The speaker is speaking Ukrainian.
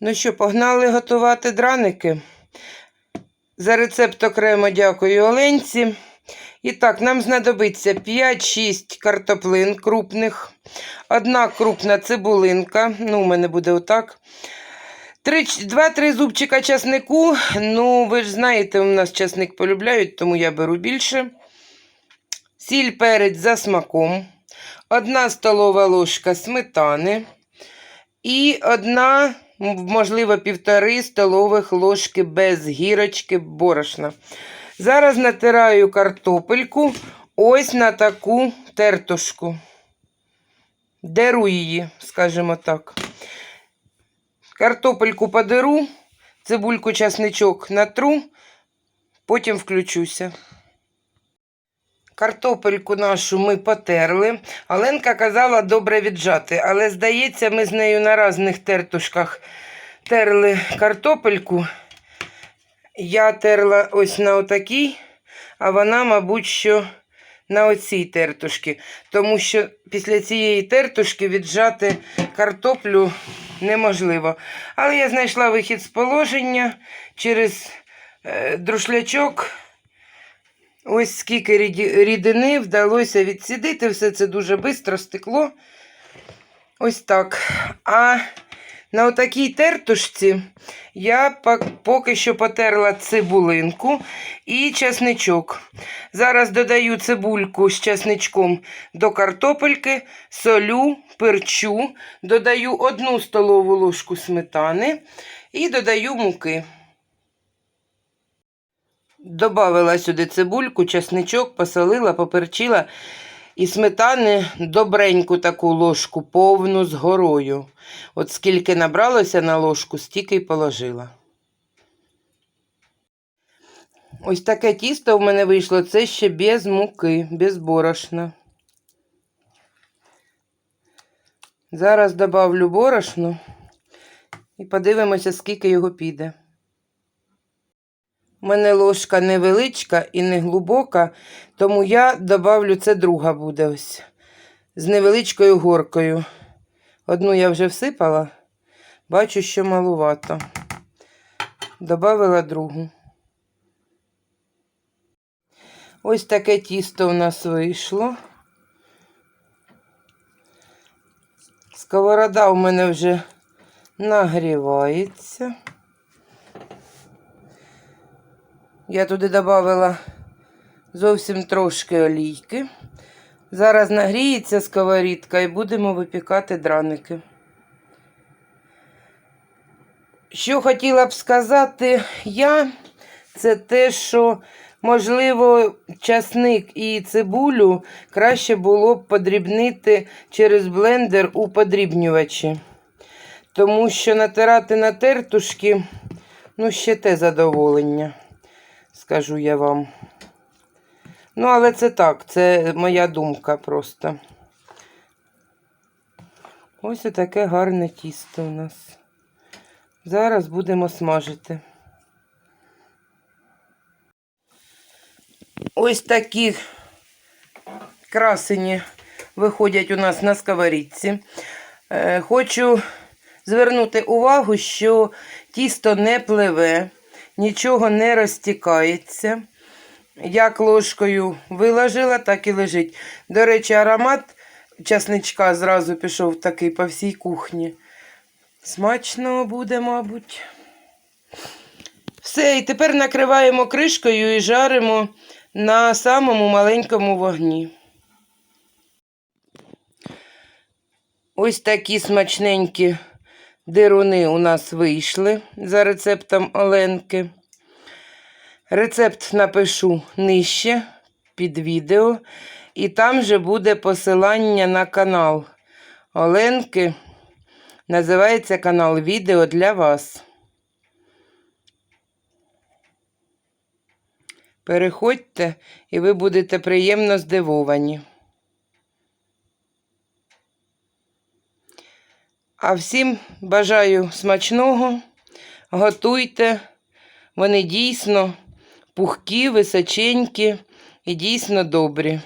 Ну що, погнали готувати драники. За рецепт окремо дякую Оленці. І так, нам знадобиться 5-6 картоплин крупних, одна крупна цибулинка, ну, у мене буде отак. 2-3 зубчика часнику. Ну, ви ж знаєте, у нас часник полюбляють, тому я беру більше. Сіль перець за смаком. Одна столова ложка сметани. І одна, можливо, півтори столових ложки без гірочки борошна. Зараз натираю картопельку ось на таку тертушку. Деру її, скажімо так. Картопельку подеру, цибульку, часничок натру, потім включуся. Картопельку нашу ми потерли. Оленка казала добре віджати, але, здається, ми з нею на різних тертушках терли картопельку. Я терла ось на отакій, а вона, мабуть, що на оцій тертушці. Тому що після цієї тертушки віджати картоплю неможливо. Але я знайшла вихід з положення через е, друшлячок. Ось скільки рідини вдалося відсідити, все це дуже швидко стекло. Ось так. А на отакій тертушці я поки що потерла цибулинку і часничок. Зараз додаю цибульку з часничком до картопельки, солю, перчу, додаю одну столову ложку сметани і додаю муки. Добавила сюди цибульку, часничок, посолила, поперчила і сметани добреньку таку ложку, повну з горою. От скільки набралося на ложку, стільки й положила. Ось таке тісто в мене вийшло. Це ще без муки, без борошна. Зараз добавлю борошно і подивимося, скільки його піде. У мене ложка невеличка і не глибока, тому я добавлю, це друга буде ось. З невеличкою горкою. Одну я вже всипала, бачу, що малувато. Добавила другу. Ось таке тісто у нас вийшло. Сковорода у мене вже нагрівається. Я туди додала зовсім трошки олійки. Зараз нагріється сковорідка і будемо випікати драники. Що хотіла б сказати я, це те, що, можливо, часник і цибулю краще було б подрібнити через блендер у подрібнювачі. Тому що натирати на тертушки, ну, ще те задоволення скажу я вам. Ну, але це так, це моя думка просто. Ось таке гарне тісто у нас. Зараз будемо смажити. Ось такі красені виходять у нас на сковорідці. Е, Хочу звернути увагу, що тісто не пливе нічого не розтікається. Як ложкою виложила, так і лежить. До речі, аромат часничка зразу пішов такий по всій кухні. Смачно буде, мабуть. Все, і тепер накриваємо кришкою і жаримо на самому маленькому вогні. Ось такі смачненькі Дируни у нас вийшли за рецептом Оленки. Рецепт напишу нижче під відео, і там же буде посилання на канал Оленки. Називається канал Відео для вас. Переходьте, і ви будете приємно здивовані. А всім бажаю смачного. Готуйте. Вони дійсно пухкі, височенькі і дійсно добрі.